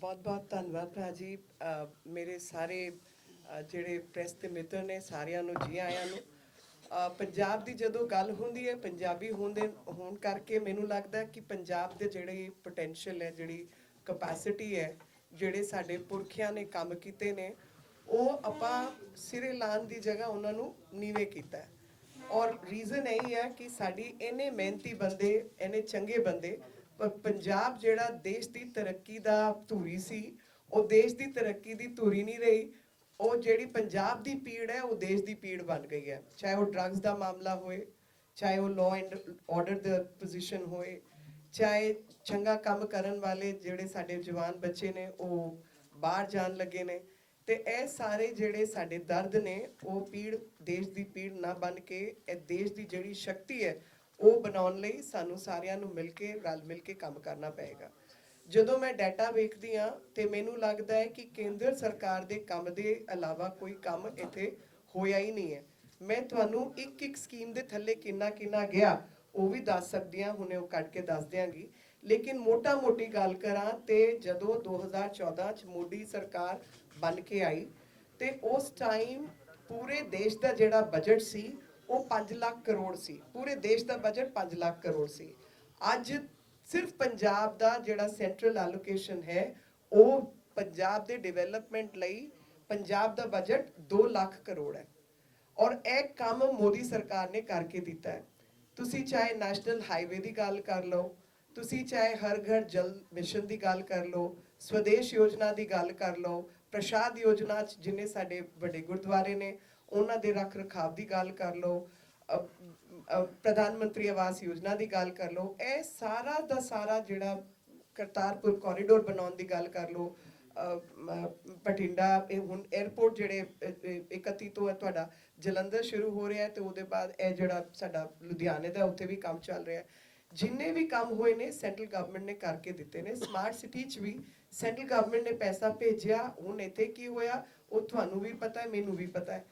ਬਹੁਤ-ਬਹੁਤ ਧੰਨਵਾਦ ਭਰਾ ਜੀ। ਮੇਰੇ ਸਾਰੇ ਜਿਹੜੇ ਪ੍ਰੈਸ ਦੇ ਮਿੱਤਰ ਨੇ, ਸਾਰਿਆਂ ਨੂੰ, ਜੀ ਆਇਆਂ ਨੂੰ। ਪੰਜਾਬ ਦੀ ਜਦੋਂ ਗੱਲ ਹੁੰਦੀ ਹੈ, ਪੰਜਾਬੀ ਹੁੰਦੇ ਹੋਣ ਕਰਕੇ ਮੈਨੂੰ ਲੱਗਦਾ ਕਿ ਪੰਜਾਬ ਦੇ ਜਿਹੜੇ ਪੋਟੈਂਸ਼ੀਅਲ ਹੈ, ਜਿਹੜੀ ਕਪੈਸਿਟੀ ਹੈ, ਜਿਹੜੇ ਸਾਡੇ ਪੁਰਖਿਆਂ ਨੇ ਕੰਮ ਕੀਤੇ ਨੇ, ਉਹ ਆਪਾਂ ਸਿਰੇ ਲਾਉਣ ਦੀ ਜਗ੍ਹਾ ਉਹਨਾਂ ਨੂੰ ਨੀਵੇਂ ਕੀਤਾ ਔਰ ਰੀਜ਼ਨ ਇਹ ਹੈ ਕਿ ਸਾਡੀ ਇਹਨੇ ਮਿਹਨਤੀ ਬੰਦੇ ਇਹਨੇ ਚੰਗੇ ਬੰਦੇ ਪਰ ਪੰਜਾਬ ਜਿਹੜਾ ਦੇਸ਼ ਦੀ ਤਰੱਕੀ ਦਾ ਧੂਰੀ ਸੀ, ਉਹ ਦੇਸ਼ ਦੀ ਤਰੱਕੀ ਦੀ ਧੂਰੀ ਨਹੀਂ ਰਹੀ। ਉਹ ਜਿਹੜੀ ਪੰਜਾਬ ਦੀ ਪੀੜ ਹੈ, ਉਹ ਦੇਸ਼ ਦੀ ਪੀੜ ਬਣ ਗਈ ਹੈ। ਚਾਹੇ ਉਹ ਡਰੱਗਸ ਦਾ ਮਾਮਲਾ ਹੋਏ, ਚਾਹੇ ਉਹ ਲਾਅ ਐਂਡ ਆਰਡਰ ਦਾ ਪੋਜੀਸ਼ਨ ਹੋਏ, ਚਾਹੇ ਚੰਗਾ ਕੰਮ ਕਰਨ ਵਾਲੇ ਜਿਹੜੇ ਸਾਡੇ ਜਵਾਨ ਬੱਚੇ ਨੇ, ਉਹ ਬਾਹਰ ਜਾਣ ਲੱਗੇ ਨੇ। ਤੇ ਇਹ ਸਾਰੇ ਜਿਹੜੇ ਸਾਡੇ ਦਰਦ ਨੇ, ਉਹ ਪੀੜ, ਦੇਸ਼ ਦੀ ਪੀੜ ਨਾ ਬਣ ਕੇ, ਇਹ ਦੇਸ਼ ਦੀ ਜਿਹੜੀ ਸ਼ਕਤੀ ਹੈ ਉਹ ਬਣਾਉਣ ਲਈ ਸਾਨੂੰ ਸਾਰਿਆਂ ਨੂੰ ਮਿਲ ਕੇ, ਰਲ ਮਿਲ ਕੇ ਕੰਮ ਕਰਨਾ ਪਏਗਾ। ਜਦੋਂ ਮੈਂ ਡਾਟਾ ਵੇਖਦੀ ਆ ਤੇ ਮੈਨੂੰ ਲੱਗਦਾ ਹੈ ਕਿ ਕੇਂਦਰ ਸਰਕਾਰ ਦੇ ਕੰਮ ਦੇ ਇਲਾਵਾ ਕੋਈ ਕੰਮ ਇੱਥੇ ਹੋਇਆ ਹੀ ਨਹੀਂ ਹੈ। ਮੈਂ ਤੁਹਾਨੂੰ ਇੱਕ ਇੱਕ ਸਕੀਮ ਦੇ ਥੱਲੇ ਕਿੰਨਾ ਕਿੰਨਾ ਗਿਆ, ਉਹ ਵੀ ਦੱਸ ਸਕਦੀ ਹਾਂ, ਹੁਣੇ ਉਹ ਕੱਢ ਕੇ ਦੱਸ ਦਿਆਂਗੀ। ਲੇਕਿਨ ਮੋਟਾ ਮੋਟੀ ਗੱਲ ਕਰਾਂ ਤੇ ਜਦੋਂ 2014 ਚ ਮੋਦੀ ਸਰਕਾਰ ਬਣ ਕੇ ਆਈ ਤੇ ਉਸ ਟਾਈਮ ਪੂਰੇ ਦੇਸ਼ ਦਾ ਜਿਹੜਾ ਬਜਟ ਸੀ ਉਹ 5 ਲੱਖ ਕਰੋੜ ਸੀ ਪੂਰੇ ਦੇਸ਼ ਦਾ ਬਜਟ 5 ਲੱਖ ਕਰੋੜ ਸੀ ਅੱਜ ਸਿਰਫ ਪੰਜਾਬ ਦਾ ਜਿਹੜਾ ਸੈਂਟਰਲ ਐਲੋਕੇਸ਼ਨ ਹੈ ਉਹ ਪੰਜਾਬ ਦੇ ਡਿਵੈਲਪਮੈਂਟ ਲਈ ਪੰਜਾਬ ਦਾ ਬਜਟ 2 ਲੱਖ ਕਰੋੜ ਹੈ ਔਰ ਇਹ ਕੰਮ ਮੋਦੀ ਸਰਕਾਰ ਨੇ ਕਰਕੇ ਦਿੱਤਾ ਹੈ ਤੁਸੀਂ ਚਾਹੇ ਨੈਸ਼ਨਲ ਹਾਈਵੇ ਦੀ ਗੱਲ ਕਰ ਲਓ ਤੁਸੀਂ ਚਾਹੇ ਹਰ ਘਰ ਜਲ ਮਿਸ਼ਨ ਦੀ ਗੱਲ ਕਰ ਲਓ ਸਵਦੇਸ਼ ਯੋਜਨਾ ਦੀ ਗੱਲ ਕਰ ਲਓ ਪ੍ਰਸ਼ਾਦ ਯੋਜਨਾ ਚ ਜਿਨੇ ਸਾਡੇ ਵੱਡੇ ਗੁਰਦੁਆਰੇ ਨੇ ਉਹਨਾਂ ਦੇ ਰੱਖ ਰਖਾਵ ਦੀ ਗੱਲ ਕਰ ਲਓ ਪ੍ਰਧਾਨ ਮੰਤਰੀ ਆਵਾਸ ਯੋਜਨਾ ਦੀ ਗੱਲ ਕਰ ਲਓ ਇਹ ਸਾਰਾ ਦਾ ਸਾਰਾ ਜਿਹੜਾ ਕਰਤਾਰਪੁਰ ਕੋਰੀਡੋਰ ਬਣਾਉਣ ਦੀ ਗੱਲ ਕਰ ਲਓ ਅ, ਬਠਿੰਡਾ ਇਹ ਹੁਣ 에어ਪੋਰਟ ਜਿਹੜੇ ਅ, 31 ਤੋਂ ਹੈ ਤੁਹਾਡਾ ਜਲੰਧਰ ਸ਼ੁਰੂ ਹੋ ਰਿਹਾ ਹੈ ਤੇ ਉਹਦੇ ਬਾਅਦ ਇਹ ਜਿਹੜਾ ਸਾਡਾ ਲੁਧਿਆਣੇ ਦਾ ਉੱਥੇ ਵੀ ਕੰਮ ਚੱਲ ਰਿਹਾ। ਜਿੰਨੇ ਵੀ ਕੰਮ ਹੋਏ ਨੇ ਸੈਂਟਰਲ ਗਵਰਨਮੈਂਟ ਨੇ ਕਰਕੇ ਦਿੱਤੇ ਨੇ ਸਮਾਰਟ ਸਿਟੀ 'ਚ ਵੀ ਸੈਂਟਰਲ ਗਵਰਨਮੈਂਟ ਨੇ ਪੈਸਾ ਭੇਜਿਆ ਹੁਣ ਇੱਥੇ ਕੀ ਹੋਇਆ ਉਹ ਤੁਹਾਨੂੰ ਵੀ ਪਤਾ ਹੈ ਮੈਨੂੰ ਵੀ ਪਤਾ ਹੈ।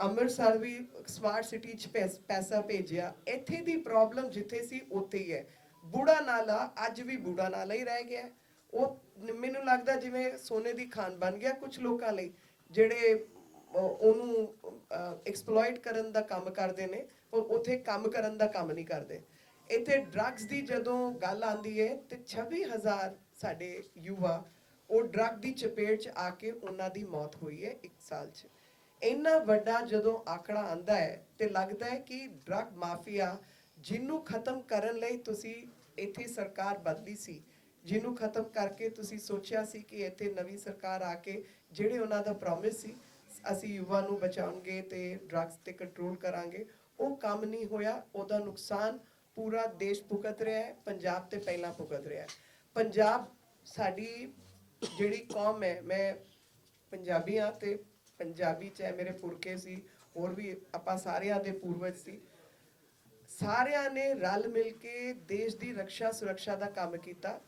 ਅੰਮ੍ਰਿਤਸਰ ਵੀ ਸਮਾਰਟ ਸਿਟੀ 'ਚ ਪੈਸ- ਪੈਸਾ ਭੇਜਿਆ। ਇੱਥੇ ਦੀ ਪ੍ਰੋਬਲਮ ਜਿੱਥੇ ਸੀ, ਉੱਥੇ ਹੀ ਹੈ। ਬੂੜਾ ਨਾਲਾ ਅੱਜ ਵੀ ਬੂੜਾ ਨਾਲਾ ਹੀ ਰਹਿ ਗਿਆ। ਉਹ ਮੈਨੂੰ ਲੱਗਦਾ ਜਿਵੇਂ ਸੋਨੇ ਦੀ ਖਾਨ ਬਣ ਗਿਆ ਕੁਝ ਲੋਕਾਂ ਲਈ, ਜਿਹੜੇ ਉਹਨੂੰ ਐਕਸਪਲੋਇਟ ਕਰਨ ਦਾ ਕੰਮ ਕਰਦੇ ਨੇ, ਉਹ ਉੱਥੇ ਕੰਮ ਕਰਨ ਦਾ ਕੰਮ ਨਹੀਂ ਕਰਦੇ। ਇੱਥੇ ਡਰੱਗਸ ਦੀ ਜਦੋਂ ਗੱਲ ਆਂਦੀ ਹੈ, ਤੇ 26000 ਸਾਡੇ ਯੁਵਾ, ਉਹ ਡਰੱਗ ਦੀ ਚਪੇਟ 'ਚ ਆ ਕੇ ਉਹਨਾਂ ਦੀ ਮੌਤ ਹੋਈ ਹੈ ਇੱਕ ਸਾਲ 'ਚ। ਇੰਨਾ ਵੱਡਾ ਜਦੋਂ ਆਕੜਾ ਆਂਦਾ ਹੈ ਤੇ ਲੱਗਦਾ ਹੈ ਕਿ ਡਰੱਗ ਮਾਫੀਆ ਜਿਹਨੂੰ ਖਤਮ ਕਰਨ ਲਈ ਤੁਸੀਂ ਇੱਥੇ ਸਰਕਾਰ ਬਦਲੀ ਸੀ, ਜਿਹਨੂੰ ਖਤਮ ਕਰਕੇ ਤੁਸੀਂ ਸੋਚਿਆ ਸੀ ਕਿ ਇੱਥੇ ਨਵੀਂ ਸਰਕਾਰ ਆ ਕੇ ਜਿਹੜੇ ਉਹਨਾਂ ਦਾ ਪ੍ਰੋਮਿਸ ਸੀ, ਅਸੀਂ ਯੁਵਾ ਨੂੰ ਬਚਾਉਣਗੇ ਤੇ ਡਰੱਗਸ ਤੇ ਕੰਟਰੋਲ ਕਰਾਂਗੇ, ਉਹ ਕੰਮ ਨਹੀਂ ਹੋਇਆ, ਉਹਦਾ ਨੁਕਸਾਨ ਪੂਰਾ ਦੇਸ਼ ਭੁਗਤ ਰਿਹਾ ਹੈ, ਪੰਜਾਬ ਤੇ ਪਹਿਲਾਂ ਭੁਗਤ ਰਿਹਾ ਹੈ। ਪੰਜਾਬ ਸਾਡੀ ਜਿਹੜੀ ਕੌਮ ਹੈ, ਮੈਂ ਪੰਜਾਬੀ ਹਾਂ ਤੇ ਪੰਜਾਬੀ ਚ ਹੈ, ਮੇਰੇ ਪੁਰਖੇ ਸੀ, ਹੋਰ ਵੀ ਆਪਾਂ ਸਾਰਿਆਂ ਦੇ ਪੂਰਵਜ ਸੀ। ਸਾਰਿਆਂ ਨੇ ਰਲ ਮਿਲ ਕੇ ਦੇਸ਼ ਦੀ ਰੱਖਿਆ ਸੁਰੱਖਿਆ ਦਾ ਕੰਮ ਕੀਤਾ।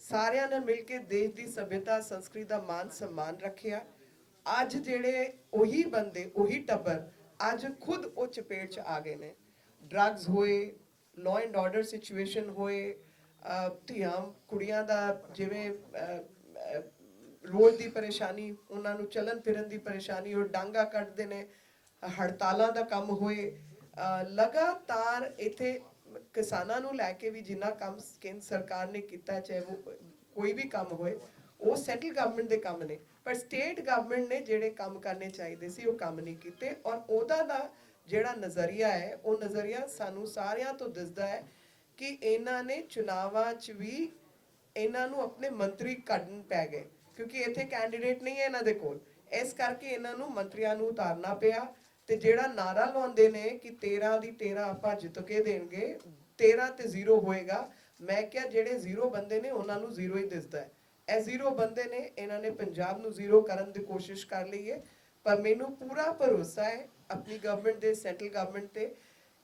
ਸਾਰਿਆਂ ਨੇ ਮਿਲ ਕੇ ਦੇਸ਼ ਦੀ ਸਭਿਅਤਾ, ਸੰਸਕ੍ਰਿਤੀ ਦਾ ਮਾਨ ਸਨਮਾਨ ਰੱਖਿਆ। ਅੱਜ ਜਿਹੜੇ ਉਹੀ ਬੰਦੇ, ਉਹੀ ਟੱਬਰ ਅੱਜ ਖੁਦ ਉਹ ਚਪੇਟ 'ਚ ਆ ਗਏ ਨੇ। ਡਰੱਗਸ ਹੋਏ ਲਾਅ ਐਂਡ ਆਰਡਰ ਸਿਚੁਏਸ਼ਨ ਹੋਏ ਧੀਆਂ, ਕੁੜੀਆਂ ਦਾ ਜਿਵੇਂ ਰੋਜ਼ ਦੀ ਪਰੇਸ਼ਾਨੀ, ਉਹਨਾਂ ਨੂੰ ਚੱਲਣ ਫਿਰਨ ਦੀ ਪਰੇਸ਼ਾਨੀ, ਉਹ ਡਾਂਗਾ ਕੱਢਦੇ ਨੇ, ਹੜਤਾਲਾਂ ਦਾ ਕੰਮ ਹੋਏ। ਲਗਾਤਾਰ ਇੱਥੇ ਕਿਸਾਨਾਂ ਨੂੰ ਲੈ ਕੇ ਵੀ ਜਿੰਨਾ ਕੰਮ ਕੇਂਦਰ ਸਰਕਾਰ ਨੇ ਕੀਤਾ, ਚਾਹੇ ਉਹ ਕੋਈ ਵੀ ਕੰਮ ਹੋਏ, ਉਹ ਸੈਂਟਰਲ ਗਵਰਨਮੈਂਟ ਦੇ ਕੰਮ ਨੇ। ਪਰ ਸਟੇਟ ਗਵਰਨਮੈਂਟ ਨੇ ਜਿਹੜੇ ਕੰਮ ਕਰਨੇ ਚਾਹੀਦੇ ਸੀ, ਉਹ ਕੰਮ ਨਹੀਂ ਕੀਤੇ ਔਰ ਉਹਦਾ ਦਾ ਜਿਹੜਾ ਨਜ਼ਰੀਆ ਹੈ, ਉਹ ਨਜ਼ਰੀਆ ਸਾਨੂੰ ਸਾਰਿਆਂ ਤੋਂ ਦਿਸਦਾ ਹੈ ਕਿ ਇਹਨਾਂ ਨੇ ਚੁਣਾਵਾਂ 'ਚ ਵੀ ਇਹਨਾਂ ਨੂੰ ਆਪਣੇ ਮੰਤਰੀ ਕੱਢਣ ਪੈ ਗਏ। ਕਿਉਂਕਿ ਇੱਥੇ ਕੈਂਡੀਡੇਟ ਨਹੀਂ ਹੈ ਇਹਨਾਂ ਦੇ ਕੋਲ। ਇਸ ਕਰਕੇ ਇਹਨਾਂ ਨੂੰ ਮੰਤਰੀਆਂ ਨੂੰ ਉਤਾਰਨਾ ਪਿਆ ਤੇ ਜਿਹੜਾ ਨਾਰਾ ਲਾਉਂਦੇ ਨੇ ਕਿ 13 ਦੀ 13 ਆਪਾਂ ਜਿੱਤ ਕੇ ਦੇਣਗੇ 13 ਤੇ 0 ਹੋਏਗਾ, ਮੈਂ ਕਿਹਾ ਜਿਹੜੇ 0 ਬੰਦੇ ਨੇ ਉਹਨਾਂ ਨੂੰ 0 ਹੀ ਦਿਸਦਾ ਹੈ। ਇਹ 0 ਬੰਦੇ ਨੇ, ਇਹਨਾਂ ਨੇ ਪੰਜਾਬ ਨੂੰ 0 ਕਰਨ ਦੀ ਕੋਸ਼ਿਸ਼ ਕਰ ਲਈ ਹੈ, ਪਰ ਮੈਨੂੰ ਪੂਰਾ ਭਰੋਸਾ ਹੈ ਆਪਣੀ ਗਵਰਨਮੈਂਟ ਦੇ ਸੈਂਟਰਲ ਗਵਰਨਮੈਂਟ ਤੇ,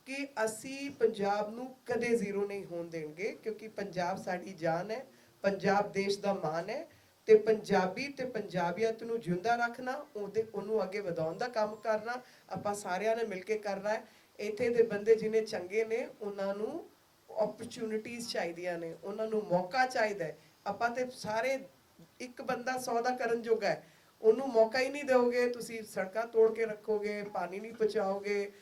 ਕਿ ਅਸੀਂ ਪੰਜਾਬ ਨੂੰ ਕਦੇ ਜ਼ੀਰੋ ਨਹੀਂ ਹੋਣ ਦੇਣਗੇ, ਕਿਉਂਕਿ ਪੰਜਾਬ ਸਾਡੀ ਜਾਨ ਹੈ, ਪੰਜਾਬ ਦੇਸ਼ ਦਾ ਮਾਣ ਹੈ ਤੇ ਪੰਜਾਬੀ ਤੇ ਪੰਜਾਬੀਅਤ ਨੂੰ ਜਿਉਂਦਾ ਰੱਖਣਾ, ਉਹਦੇ, ਉਹਨੂੰ ਅੱਗੇ ਵਧਾਉਣ ਦਾ ਕੰਮ ਕਰਨਾ, ਆਪਾਂ ਸਾਰਿਆਂ ਨੇ ਮਿਲ ਕੇ ਕਰਨਾ ਹੈ। ਇੱਥੇ ਦੇ ਬੰਦੇ ਜਿਨੇ ਚੰਗੇ ਨੇ, ਉਹਨਾਂ ਨੂੰ ਓਪਰਚ्युनिटीਆਂ ਚਾਹੀਦੀਆਂ ਨੇ, ਉਹਨਾਂ ਨੂੰ ਮੌਕਾ ਚਾਹੀਦਾ ਹੈ। ਆਪਾਂ ਤੇ ਸਾਰੇ ਇੱਕ ਬੰਦਾ ਸੌਦਾ ਕਰਨ ਜੋਗਾ ਹੈ। ਉਹਨੂੰ ਮੌਕਾ ਹੀ ਨਹੀਂ ਦਿਓਗੇ, ਤੁਸੀਂ ਸੜਕਾਂ ਤੋੜ ਕੇ ਰੱਖੋਗੇ, ਪਾਣੀ ਨਹੀਂ ਪਹੁੰਚਾਓਗੇ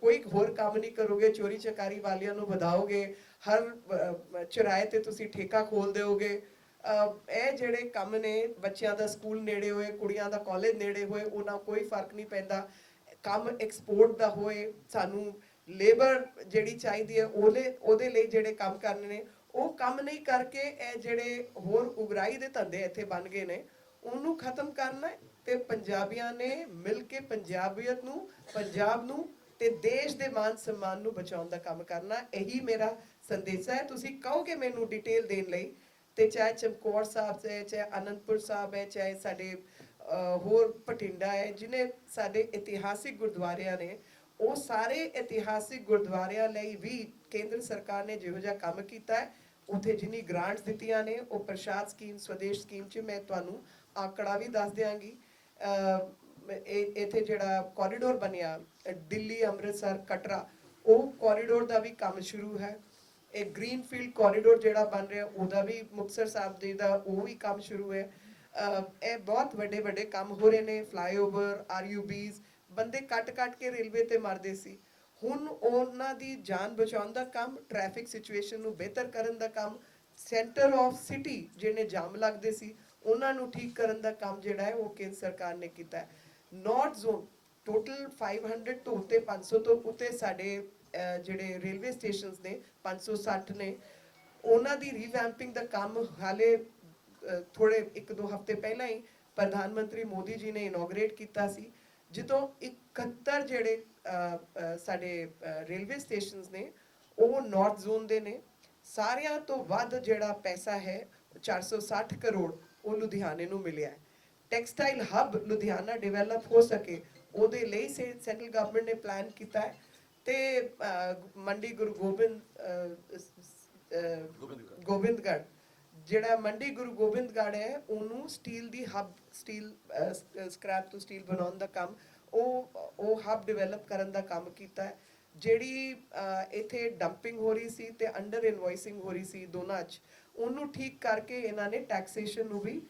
ਕੋਈ ਹੋਰ ਕੰਮ ਨਹੀਂ ਕਰੋਗੇ ਚੋਰੀ ਚਕਾਰੀ ਵਾਲਿਆਂ ਨੂੰ ਵਧਾਓਗੇ, ਹਰ ਚੁਰਾਏ ਤੇ ਤੁਸੀਂ ਠੇਕਾ ਖੋਲ ਦਿਓਗੇ। ਇਹ ਜਿਹੜੇ ਕੰਮ ਨੇ, ਬੱਚਿਆਂ ਦਾ ਸਕੂਲ ਨੇੜੇ ਹੋਏ, ਕੁੜੀਆਂ ਦਾ ਕਾਲਜ ਨੇੜੇ ਹੋਏ, ਉਹਨਾਂ ਕੋਈ ਫ਼ਰਕ ਨਹੀਂ ਪੈਂਦਾ। ਕੰਮ ਐਕਸਪੋਰਟ ਦਾ ਹੋਏ, ਸਾਨੂੰ ਲੇਬਰ ਜਿਹੜੀ ਚਾਹੀਦੀ ਹੈ, ਉਹਦੇ ਉਹਦੇ ਲਈ ਜਿਹੜੇ ਕੰਮ ਕਰਨੇ ਨੇ, ਉਹ ਕੰਮ ਨਹੀਂ ਕਰਕੇ ਇਹ ਜਿਹੜੇ ਹੋਰ ਉਗਰਾਈ ਦੇ ਧੰਦੇ ਇੱਥੇ ਬਣ ਗਏ ਨੇ, ਉਹਨੂੰ ਖਤਮ ਕਰਨਾ ਹੈ ਤੇ ਪੰਜਾਬੀਆਂ ਨੇ ਮਿਲ ਕੇ ਪੰਜਾਬੀਅਤ ਨੂੰ, ਪੰਜਾਬ ਨੂੰ ਤੇ ਦੇਸ਼ ਦੇ ਮਾਨ ਸਨਮਾਨ ਨੂੰ ਬਚਾਉਣ ਦਾ ਕੰਮ ਕਰਨਾ, ਇਹੀ ਮੇਰਾ ਸੰਦੇਸ਼ ਹੈ। ਤੁਸੀਂ ਕਹੋਗੇ ਮੈਨੂੰ ਡਿਟੇਲ ਦੇਣ ਲਈ ਤੇ ਚਾਹੇ ਚਮਕੌਰ ਸਾਹਿਬ ਹੈ ਚਾਹੇ ਅਨੰਦਪੁਰ ਸਾਹਿਬ ਹੈ ਚਾਹੇ ਸਾਡੇ ਹੋਰ ਪਟਿੰਡਾ ਹੈ ਜਿਨੇ ਸਾਡੇ ਇਤਿਹਾਸਿਕ ਗੁਰਦੁਆਰਿਆਂ ਨੇ ਉਹ ਸਾਰੇ ਇਤਿਹਾਸਿਕ ਗੁਰਦੁਆਰਿਆਂ ਲਈ ਵੀ ਕੇਂਦਰ ਸਰਕਾਰ ਨੇ ਜਿਹੋ ਜਿਹਾ ਕੰਮ ਕੀਤਾ ਹੈ ਉਥੇ ਜਿੰਨੀ ਗ੍ਰਾਂਟਸ ਦਿੱਤੀਆਂ ਨੇ ਉਹ ਪ੍ਰਸ਼ਾਦ ਸਕੀਮ ਸਵਦੇਸ਼ ਸਕੀਮ ਚ ਮੈਂ ਤੁਹਾਨੂੰ ਆંકੜਾ ਵੀ ਦੱਸ ਦਿਆਂਗੀ। ਅਹ, ਇੱਥੇ ਜਿਹੜਾ ਕੋਰੀਡੋਰ ਬਣਿਆ ਦਿੱਲੀ ਅੰਮ੍ਰਿਤਸਰ ਕਟਰਾ ਉਹ ਕੋਰੀਡੋਰ ਦਾ ਵੀ ਕੰਮ ਸ਼ੁਰੂ ਹੈ। ਇਹ ਗ੍ਰੀਨਫੀਲਡ ਕੋਰੀਡੋਰ ਜਿਹੜਾ ਬਣ ਰਿਹਾ, ਉਹਦਾ ਵੀ ਮੁਕਤਸਰ ਸਾਹਿਬ ਦੇ ਦਾ ਉਹ ਵੀ ਕੰਮ ਸ਼ੁਰੂ ਹੈ ਇਹ ਬਹੁਤ ਵੱਡੇ ਵੱਡੇ ਕੰਮ ਹੋ ਰਹੇ ਨੇ ਫਲਾਈਓਵਰ ਆਰਯੂਬੀਜ਼ ਬੰਦੇ ਕੱਟ ਕੱਟ ਕੇ ਰੇਲਵੇ ਤੇ ਮਰਦੇ ਸੀ। ਹੁਣ ਉਹਨਾਂ ਦੀ ਜਾਨ ਬਚਾਉਣ ਦਾ ਕੰਮ ਟ੍ਰੈਫਿਕ ਸਿਚੁਏਸ਼ਨ ਨੂੰ ਬਿਹਤਰ ਕਰਨ ਦਾ ਕੰਮ ਸੈਂਟਰ ਆਫ ਸਿਟੀ ਜਿਹਨੇ ਜਾਮ ਲੱਗਦੇ ਸੀ, ਉਹਨਾਂ ਨੂੰ ਠੀਕ ਕਰਨ ਦਾ ਕੰਮ ਜਿਹੜਾ ਹੈ, ਉਹ ਕੇਂਦਰ ਸਰਕਾਰ ਨੇ ਕੀਤਾ ਹੈ। ਨਾਰਥ ਜ਼ੋਨ ਟੋਟਲ 500 ਤੋਂ ਉੱਤੇ 500 ਤੋਂ ਉੱਤੇ ਸਾਡੇ ਜਿਹੜੇ ਰੇਲਵੇ ਸਟੇਸ਼ਨਸ ਨੇ 560 ਨੇ, ਉਹਨਾਂ ਦੀ ਰੀਵੈਂਪਿੰਗ ਦਾ ਕੰਮ ਹਾਲੇ ਥੋੜੇ ਇੱਕ ਦੋ ਹਫ਼ਤੇ ਪਹਿਲਾਂ ਹੀ ਪ੍ਰਧਾਨ ਮੰਤਰੀ ਮੋਦੀ ਜੀ ਨੇ ਇਨੋਗਰੇਟ ਕੀਤਾ ਸੀ, ਜਦੋਂ 71 ਜਿਹੜੇ ਸਾਡੇ ਰੇਲਵੇ ਸਟੇਸ਼ਨਸ ਨੇ, ਉਹ ਨਾਰਥ ਜ਼ੋਨ ਦੇ ਨੇ, ਸਾਰਿਆਂ ਤੋਂ ਵੱਧ ਜਿਹੜਾ ਪੈਸਾ ਹੈ 460 ਕਰੋੜ ਉਹ ਲੁਧਿਆਣੇ ਨੂੰ ਮਿਲਿਆ ਹੈ। ਟੈਕਸਟਾਈਲ ਹੱਬ ਲੁਧਿਆਣਾ ਡਿਵੈਲਪ ਹੋ ਸਕੇ ਉਹਦੇ ਲਈ ਸੈਂਟਰਲ ਗਵਰਨਮੈਂਟ ਨੇ ਪਲਾਨ ਕੀਤਾ ਹੈ। ਤੇ ਮੰਡੀ ਗੁਰੂ ਗੋਬਿੰਦ ਗੋਬਿੰਦਗੜ੍ਹ। ਜਿਹੜਾ ਮੰਡੀ ਗੁਰੂ ਗੋਬਿੰਦਗੜ੍ਹ ਹੈ ਉਹਨੂੰ ਸਟੀਲ ਦੀ ਹੱਬ ਸਟੀਲ ਸਕ੍ਰੈਪ ਤੋਂ ਸਟੀਲ ਬਣਾਉਣ ਦਾ ਕੰਮ ਉਹ ਉਹ ਹੱਬ ਡਿਵੈਲਪ ਕਰਨ ਦਾ ਕੰਮ ਕੀਤਾ ਹੈ। ਜਿਹੜੀ ਇੱਥੇ ਡੰਪਿੰਗ ਹੋ ਰਹੀ ਸੀ ਤੇ ਅੰਡਰ ਇਨਵੋਇਸਿੰਗ ਹੋ ਰਹੀ ਸੀ ਦੋਨਾਂ 'ਚ ਉਹਨੂੰ ਠੀਕ ਕਰਕੇ ਇਹਨਾਂ ਨੇ ਟੈਕਸੇਸ਼ਨ ਨੂੰ ਵੀ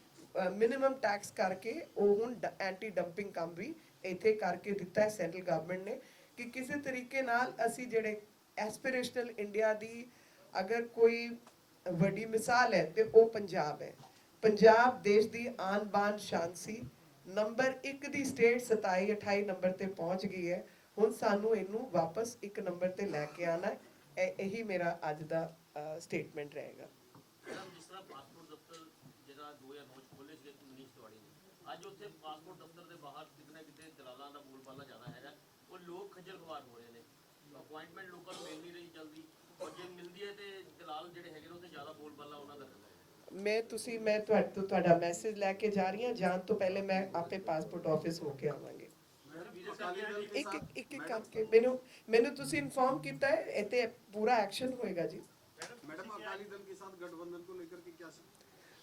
ਮਿਨੀਮਮ ਟੈਕਸ ਕਰਕੇ ਉਹ ਹੁਣ ਐਂਟੀ ਡੰਪਿੰਗ ਕੰਮ ਵੀ ਇੱਥੇ ਕਰਕੇ ਦਿੱਤਾ ਹੈ ਸੈਂਟਰਲ ਗਵਰਨਮੈਂਟ ਨੇ ਕਿ ਕਿਸੇ ਤਰੀਕੇ ਨਾਲ ਅਸੀਂ ਜਿਹੜੇ ਐਸਪੀਰੇਸ਼ਨਲ ਇੰਡੀਆ ਦੀ ਅਗਰ ਕੋਈ ਵੱਡੀ ਮਿਸਾਲ ਹੈ ਤੇ ਉਹ ਪੰਜਾਬ ਹੈ। ਪੰਜਾਬ ਦੇਸ਼ ਦੀ ਆਨ ਬਾਨ ਸ਼ਾਨ ਸੀ ਨੰਬਰ 1 ਦੀ ਸਟੇਟ 27 28 ਨੰਬਰ ਤੇ ਪਹੁੰਚ ਗਈ ਹੈ। ਹੁਣ ਸਾਨੂੰ ਇਹਨੂੰ ਵਾਪਸ ਇੱਕ ਨੰਬਰ ਤੇ ਲੈ ਕੇ ਆਣਾ ਹੈ। ਇਹੀ ਮੇਰਾ ਅੱਜ ਦਾ ਸਟੇਟਮੈਂਟ ਰਹੇਗਾ। ਮੈਡਮ, ਜਿਸ ਤਰ੍ਹਾਂ ਪਾਸਪੋਰਟ ਦਫ਼ਤਰ ਜਿਹੜਾ 2009 ਚ ਖੋਲ੍ਹੇ ਸੀਗੇ ਮਨੀਸ਼ ਤਿਵਾੜੀ ਅੱਜ ਉੱਥੇ ਪਾਸਪੋਰਟ ਦਫ਼ਤਰ ਦੇ ਬਾਹਰ ਕਿਤੇ ਨਾ ਕਿਤੇ ਦਲਾਲਾਂ ਦਾ ਬੋਲਬਾਲਾ ਜ਼ਿਆਦਾ ਹੈਗਾ ਉਹ ਲੋਕ ਖੱਜਲ ਖਵਾਰ ਹੋ ਰਹੇ ਨੇ ਅਪਾਇੰਟਮੈਂਟ ਲੋਕਾਂ ਨੂੰ ਮਿਲ ਨਹੀਂ ਰਹੀ ਜਲਦੀ ਔਰ ਜੇ ਮਿਲਦੀ ਹੈ ਤੇ ਦਲਾਲ ਜਿਹੜੇ ਹੈਗੇ ਨੇ ਉੱਥੇ ਜ਼ਿਆਦਾ ਬੋਲਬਾਲਾ ਉਹਨਾਂ ਦਾ ਰਹਿੰਦਾ ਹੈ ਮੈਂ ਤੁਸੀਂ ਮੈਂ ਤੁਹਾਡੇ ਤੋਂ ਤੁਹਾਡਾ ਮੈਸੇਜ ਲੈ ਕੇ ਜਾ ਰਹੀ ਹਾਂ ਜਾਣ ਤੋਂ ਪਹਿਲੇ ਮੈਂ ਆਪੇ ਪਾਸਪੋਰਟ ਆਫਿਸ ਹੋ ਕੇ ਆਵਾਂਗੀ ਇੱਕ ਇੱਕ ਇੱਕ ਇੱਕ ਕਰਕੇ ਮੈਨੂੰ ਮੈਨੂੰ ਤੁਸੀਂ ਇਨਫੋਰਮ ਕੀਤਾ ਹੈ ਇੱਥੇ ਪੂਰਾ ਐਕਸ਼ਨ ਹੋਏਗਾ ਜੀ मैडम अकाली दल के साथ गठबंधन को लेकर के क्या अ,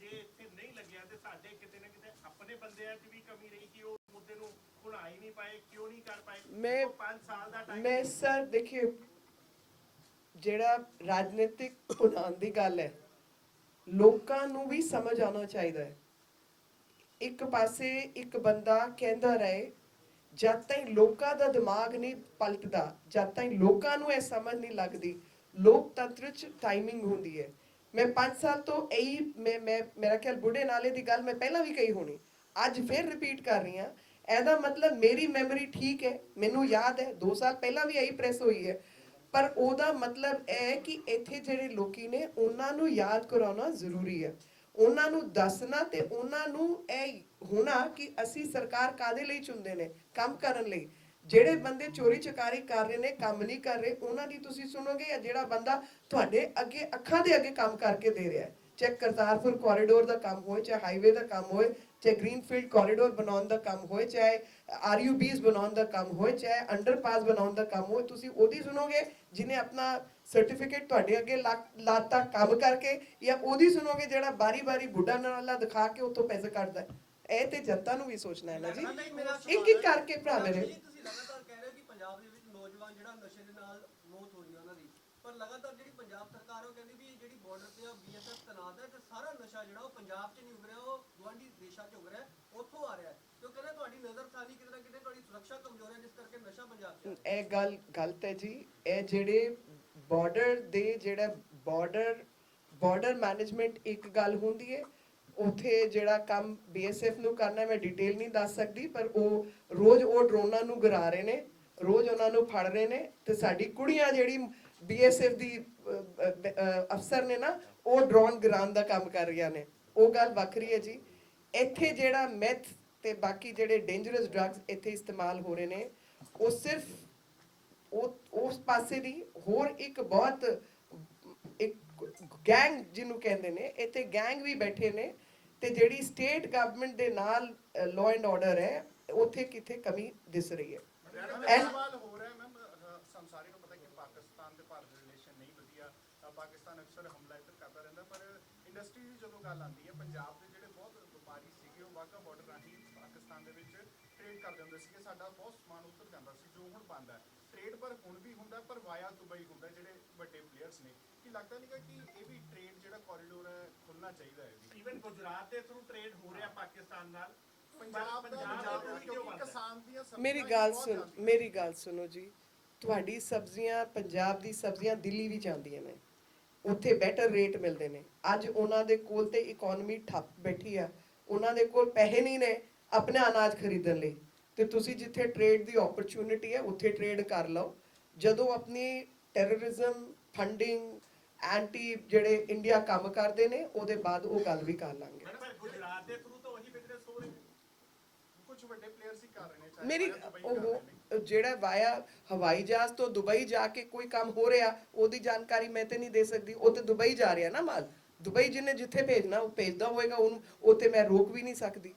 ਜੇ ਇੱਥੇ ਨਹੀਂ ਲੱਗਿਆ ਤੇ ਸਾਡੇ ਕਿਤੇ ਨਾ ਕਿਤੇ ਆਪਣੇ ਬੰਦਿਆਂ 'ਚ ਵੀ ਕਮੀ ਰਹੀ ਕਿ ਉਹ ਮੁੱਦੇ ਨੂੰ ਹੀ ਨਹੀਂ ਪਾਏ ਕਿਉਂ ਨਹੀਂ ਕਰ ਪਾਏ? ਮੈਂ- 5 ਸਾਲ ਦਾ ਟਾਈਮ ਮੈਂ ਸਰ ਦੇਖਿਏ ਜਿਹੜਾ ਰਾਜਨੀਤਿਕ ਭੁਨਾਨ ਦੀ ਗੱਲ ਹੈ ਲੋਕਾਂ ਨੂੰ ਵੀ ਸਮਝ ਆਉਣਾ ਚਾਹੀਦਾ ਹੈ। ਇੱਕ ਪਾਸੇ ਇੱਕ ਬੰਦਾ ਕਹਿੰਦਾ ਰਹੇ ਜਦ ਤਾਈਂ ਲੋਕਾਂ ਦਾ ਦਿਮਾਗ ਨਹੀਂ ਪਲਟਦਾ ਜਦ ਤਾਈਂ ਲੋਕਾਂ ਨੂੰ ਇਹ ਸਮਝ ਨਹੀਂ ਲੱਗਦੀ। ਲੋਕਤੰਤਰ ਚ ਟਾਈਮਿੰਗ ਹੁੰਦੀ ਹੈ। ਮੈਂ 5 ਸਾਲ ਤੋਂ ਇਹੀ ਮੈਂ ਮੈਂ, ਮੇਰਾ ਖਿਆਲ ਬੁੱਢੇ ਨਾਲੇ ਦੀ ਗੱਲ ਮੈਂ ਪਹਿਲਾਂ ਵੀ ਕਹੀ ਹੋਣੀ। ਅੱਜ ਫਿਰ ਰਿਪੀਟ ਕਰ ਰਹੀ ਹਾਂ। ਇਹਦਾ ਮਤਲਬ ਮੇਰੀ ਮੈਮਰੀ ਠੀਕ ਹੈ, ਮੈਨੂੰ ਯਾਦ ਹੈ 2 ਸਾਲ ਪਹਿਲਾਂ ਵੀ ਇਹੀ ਪ੍ਰੈਸ ਹੋਈ ਹੈ। ਪਰ ਉਹਦਾ ਮਤਲਬ ਇਹ ਹੈ ਕਿ ਇੱਥੇ ਜਿਹੜੇ ਲੋਕੀ ਨੇ, ਉਹਨਾਂ ਨੂੰ ਯਾਦ ਕਰਾਉਣਾ ਜ਼ਰੂਰੀ ਹੈ। ਉਹਨਾਂ ਨੂੰ ਦੱਸਣਾ ਤੇ ਉਹਨਾਂ ਨੂੰ ਇਹ ਹੋਣਾ ਕਿ ਅਸੀਂ ਸਰਕਾਰ ਕਾਦੇ ਲਈ ਚੁਣਦੇ ਨੇ, ਕੰਮ ਕਰਨ ਲਈ। ਜਿਹੜੇ ਬੰਦੇ ਚੋਰੀ ਚਕਾਰੀ ਕਰ ਰਹੇ ਨੇ ਕੰਮ ਨਹੀਂ ਕਰ ਰਹੇ ਉਹਨਾਂ ਦੀ ਤੁਸੀਂ ਸੁਣੋਗੇ ਜਾਂ ਜਿਹੜਾ ਬੰਦਾ ਤੁਹਾਡੇ ਅੱਗੇ ਅੱਖਾਂ ਦੇ ਅੱਗੇ ਕੰਮ ਕਰਕੇ ਦੇ ਰਿਹਾ ਹੈ ਚਾਹੇ ਕਰਤਾਰਪੁਰ ਕੋਰੀਡੋਰ ਦਾ ਕੰਮ ਹੋਏ ਚਾਹੇ ਹਾਈਵੇ ਦਾ ਕੰਮ ਹੋਏ ਚਾਹੇ ਗ੍ਰੀਨਫੀਲਡ ਕੋਰੀਡੋਰ ਬਣਾਉਣ ਦਾ ਕੰਮ ਹੋਏ ਚਾਹੇ ਆਰਯੂਬੀਸ ਬਣਾਉਣ ਦਾ ਕੰਮ ਹੋਏ ਚਾਹੇ ਅੰਡਰਪਾਸ ਬਣਾਉਣ ਦਾ ਕੰਮ ਹੋਏ ਤੁਸੀਂ ਉਹਦੀ ਸੁਣੋਗੇ ਜਿਹਨੇ ਆਪਣਾ ਸਰਟੀਫਿਕੇਟ ਤੁਹਾਡੇ ਅੱਗੇ ਲਾਤਾ ਕੰਮ ਕਰਕੇ ਜਾਂ ਉਹਦੀ ਸੁਣੋਗੇ ਜਿਹੜਾ ਬਾਰੀ-ਬਾਰੀ ਬੁੱਢਾ ਨਾਲਾ ਦਿਖਾ ਕੇ ਉੱਥੋਂ ਪੈਸੇ ਕੱਢਦਾ। ਇਹ ਤੇ ਜਨਤਾ ਨੂੰ ਵੀ ਸੋਚਣਾ ਹੈ ਨਾ ਜੀ। ਇੱਕ ਇੱਕ ਕਰਕੇ ਭਰਾ ਮੇਰੇ ਜੀ, ਤੁਸੀਂ ਲਗਾਤਾਰ ਕਹਿ ਰਹੇ ਹੋ ਕਿ ਪੰਜਾਬ ਦੇ ਵਿੱਚ ਨੌਜਵਾਨ ਜਿਹੜਾ ਨਸ਼ੇ ਦੇ ਨਾਲ ਮੌਤ ਹੋ ਉਹਨਾਂ ਦੀ, ਪਰ ਲਗਾਤਾਰ ਜਿਹੜੀ ਪੰਜਾਬ ਸਰਕਾਰ ਉਹ ਕਹਿੰਦੀ ਵੀ ਜਿਹੜੀ ਬਾਰਡਰ ਤੇ ਆ ਬੀਐਸਐਫ ਤੈਨਾਤ ਹੈ ਤੇ ਸਾਰਾ ਨਸ਼ਾ ਜਿਹੜਾ ਉਹ ਪੰਜਾਬ 'ਚ ਨਹੀਂ ਉਗ ਰਿਹਾ ਉਹ ਗੁਆਂਢੀ ਦੇਸ਼ਾਂ 'ਚ ਉਗ ਰਿਹਾ ਉੱਥੋਂ ਆ ਰਿਹਾ ਹੈ। ਕਹਿੰਦੇ ਤੁਹਾਡੀ ਨਜ਼ਰਸਾਨੀ ਕਿਤੇ ਨਾ ਕਿਤੇ ਤੁਹਾਡੀ ਸੁਰੱਖਿਆ ਕਮਜ਼ੋਰ ਹੈ ਜਿਸ ਕਰਕੇ ਨਸ਼ਾ ਪੰਜਾਬ 'ਚ ਇਹ ਗੱਲ ਗਲਤ ਹੈ ਜੀ। ਇਹ ਜਿਹੜੇ ਬਾਰਡਰ ਦੇ ਜਿਹੜਾ ਬਾਰਡਰ ਬਾਰਡਰ ਮੈਨੇਜਮੈਂਟ ਇੱਕ ਗੱਲ ਹੁੰਦੀ ਹੈ, ਉਥੇ ਜਿਹੜਾ ਕੰਮ ਬੀਐਸਐਫ ਨੂੰ ਕਰਨਾ ਮੈਂ ਡਿਟੇਲ ਨਹੀਂ ਦੱਸ ਸਕਦੀ, ਪਰ ਉਹ ਰੋਜ਼ ਉਹ ਡਰੋਨਾਂ ਨੂੰ ਗਿਰਾ ਰਹੇ ਨੇ। ਰੋਜ਼ ਉਹਨਾਂ ਨੂੰ ਫੜ ਰਹੇ ਨੇ ਤੇ ਸਾਡੀ ਕੁੜੀਆਂ ਜਿਹੜੀ ਬੀਐਸਐਫ ਦੀ ਅਹ, ਅਹ, ਅਫਸਰ ਨੇ ਨਾ ਉਹ ਡਰੋਨ ਗਿਰਾਉਣ ਦਾ ਕੰਮ ਕਰ ਰਹੀਆਂ ਨੇ। ਉਹ ਗੱਲ ਵੱਖਰੀ ਹੈ ਜੀ। ਇੱਥੇ ਜਿਹੜਾ ਮੈਥ ਤੇ ਬਾਕੀ ਜਿਹੜੇ ਡੇਂਜਰਸ ਡਰੱਗਸ ਇੱਥੇ ਇਸਤੇਮਾਲ ਹੋ ਰਹੇ ਨੇ ਉਹ ਸਿਰਫ ਉਹ ਉਸ ਪਾਸੇ ਦੀ ਹੋਰ ਇੱਕ ਬਹੁਤ ਇੱਕ ਗੈਂਗ ਜਿਹਨੂੰ ਕਹਿੰਦੇ ਨੇ ਇੱਥੇ ਗੈਂਗ ਵੀ ਬੈਠੇ ਨੇ ਤੇ ਜਿਹੜੀ ਸਟੇਟ ਗਵਰਨਮੈਂਟ ਦੇ ਨਾਲ ਲਾਅ ਐਂਡ ਆਰਡਰ ਹੈ ਉੱਥੇ ਕਿਤੇ ਕਮੀ ਦਿਸ ਰਹੀ ਹੈ। ਇਹ ਸਵਾਲ ਹੋ ਰਿਹਾ ਮੈਮ ਸਾਨੂੰ ਸਾਰਿਆਂ ਨੂੰ ਪਤਾ ਕਿ ਪਾਕਿਸਤਾਨ ਤੇ ਭਾਰਤ ਦੇ ਰਿਲੇਸ਼ਨ ਨਹੀਂ ਵਧੀਆ ਪਾਕਿਸਤਾਨ ਅਕਸਰ ਹਮਲਾ ਇੱਧਰ ਕਰਦਾ ਰਹਿੰਦਾ ਪਰ ਇੰਡਸਟਰੀ ਦੀ ਜਦੋਂ ਗੱਲ ਆਉਂਦੀ ਹੈ ਪੰਜਾਬ ਦੇ ਜਿਹੜੇ ਬਹੁਤ ਵਪਾਰੀ ਸੀਗੇ ਉਹ ਵਾਘਾ ਬਾਰਡਰ ਰਾਹੀਂ ਪਾਕਿਸਤਾਨ ਦੇ ਵਿੱਚ ਟ੍ਰੇਡ ਕਰਦੇ ਹੁੰਦੇ ਸੀਗੇ ਸਾਡਾ ਬਹੁਤ ਸਮਾਨ ਉੱਧਰ ਜਾਂਦਾ ਸੀ ਜੋ ਹੁਣ ਬੰਦ ਹੈ। ਟ੍ਰੇਡ ਪਰ ਹੁਣ ਵੀ ਹੁੰਦਾ ਪਰ ਵਾਇਆ ਦੁਬਈ ਹੁੰਦਾ ਜਿਹੜੇ ਵੱਡੇ ਪਲੇਅਰਸ ਨੇ। ਕੀ ਲੱਗਦਾ ਨਹੀਂਗਾ ਕਿ ਇਹ ਵੀ ਟ੍ਰੇਡ ਜਿਹੜਾ ਕੋਰੀਡੋਰ ਹੈ ਖੁੱਲਣਾ ਚਾਹੀਦਾ ਹੈ? ਵੀ ਈਵਨ ਗੁਜਰਾਤ ਦੇ ਥਰੂ ਟ੍ਰੇਡ ਹੋ ਰਿਹਾ ਪਾਕਿਸਤਾਨ ਨਾਲ। ਮੇਰੀ ਗੱਲ ਸੁਣ ਮੇਰੀ ਗੱਲ ਸੁਣੋ ਜੀ। ਤੁਹਾਡੀ ਸਬਜ਼ੀਆਂ ਪੰਜਾਬ ਦੀ ਸਬਜ਼ੀਆਂ ਦਿੱਲੀ ਵੀ ਜਾਂਦੀਆਂ ਨੇ। ਉੱਥੇ ਬੈਟਰ ਰੇਟ ਮਿਲਦੇ ਨੇ। ਅੱਜ ਉਹਨਾਂ ਦੇ ਕੋਲ ਤੇ ਇਕਨੋਮੀ ਠੱਪ ਬੈਠੀ ਆ। ਉਹਨਾਂ ਦੇ ਕੋਲ ਪੈਸੇ ਨਹੀਂ ਨੇ ਆਪਣਾ ਅਨਾਜ ਖਰੀਦਣ ਲਈ। ਤੇ ਤੁਸੀਂ ਜਿੱਥੇ ਟ੍ਰੇਡ ਦੀ ਓਪਰਚੁਨਿਟੀ ਹੈ ਉੱਥੇ ਟ੍ਰੇਡ ਕਰ ਲਓ। ਜਦੋਂ ਆਪਣੀ ਟੈਰਰਿਜ਼ਮ ਫੰਡਿੰਗ ਐਂਟੀ ਜਿਹੜੇ ਇੰਡੀਆ ਕੰਮ ਕਰਦੇ ਨੇ ਉਹਦੇ ਬਾਅਦ ਉਹ ਗੱਲ ਵੀ ਕਰ ਲਾਂਗੇ। ਕੁਝ ਵੱਡੇ ਪਲੇਅਰਸ ਹੀ ਕਰ ਰਹੇ ਨੇ ਚਾਹੇ ਮੇਰੀ ਉਹ ਜਿਹੜਾ ਵਾਇਆ ਹਵਾਈ ਜਹਾਜ਼ ਤੋਂ ਦੁਬਈ ਜਾ ਕੇ ਕੋਈ ਕੰਮ ਹੋ ਰਿਹਾ ਉਹਦੀ ਜਾਣਕਾਰੀ ਮੈਂ ਤੇ ਨਹੀਂ ਦੇ ਸਕਦੀ ਉਹ ਤੇ ਦੁਬਈ ਜਾ ਰਿਹਾ ਨਾ ਮਾਲ। ਦੁਬਈ ਜਿਹਨੇ ਜਿੱਥੇ ਭੇਜਣਾ ਉਹ ਭੇਜਦਾ ਹੋਏਗਾ ਉਹਨੂੰ ਉਹ ਤੇ ਮੈਂ ਰੋਕ ਵੀ ਨਹੀਂ ਸਕਦੀ।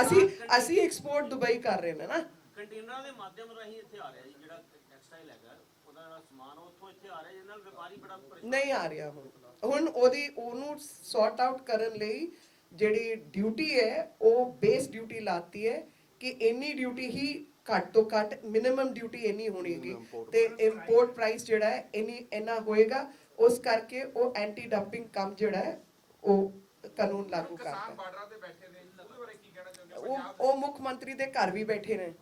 ਅਸੀਂ ਅਸੀਂ ਐਕਸਪੋਰਟ ਦੁਬਈ ਕਰ ਰਹੇ ਨੇ ਨਾ। ਕੰਟੇਨਰਾਂ ਦੇ ਮਾਧਿਅਮ ਰਾਹੀਂ ਇੱਥੇ ਆ ਰਿਹਾ ਜੀ ਜਿਹੜਾ ਟੈਕਸਟਾਈਲ ਹੈਗਾ ਉਹਦਾ ਜਿਹੜਾ ਸਮਾਨ ਉੱਥੋਂ ਇੱਥੇ ਆ ਰਿਹਾ ਜਿਹਦੇ ਨਾਲ ਵਪਾਰੀ ਬੜਾ ਪਰੇਸ਼ਾਨ ਨਹੀਂ ਆ ਰਿਹਾ ਹੁਣ। ਹੁਣ ਉਹਦੀ ਉਹਨੂੰ ਸੌਰਟ ਆਊਟ ਕਰਨ ਲਈ ਜਿਹੜੀ ਡਿਊਟੀ ਹੈ ਉਹ ਬੇਸ ਡਿਊਟੀ ਲਾਤੀ ਹੈ। ਕਿ ਇੰਨੀ ਡਿਊਟੀ ਹੀ ਘੱਟ ਤੋਂ ਘੱਟ ਮਿਨੀਮਮ ਡਿਊਟੀ ਇੰਨੀ ਹੋਣੀ ਹੈਗੀ ਤੇ ਇੰਪੋਰਟ ਪ੍ਰਾਈਸ ਜਿਹੜਾ ਹੈ ਇੰਨੀ ਇੰਨਾ ਹੋਏਗਾ ਉਸ ਕਰਕੇ ਉਹ ਐਂਟੀ ਡੰਪਿੰਗ ਕੰਮ ਜਿਹੜਾ ਹੈ ਉਹ ਕਾਨੂੰਨ ਲਾਗੂ ਕਰਤਾ ਬਾਰਡਰਾਂ ਤੇ ਬੈਠੇ ਨੇ ਉਹਦੇ ਬਾਰੇ ਕੀ ਕਹਿਣਾ ਚਾਹੁੰਦੇ ਉਹ ਉਹ ਮੁੱਖ ਮੰਤਰੀ ਦੇ ਘਰ ਵੀ ਬੈਠੇ ਨੇ।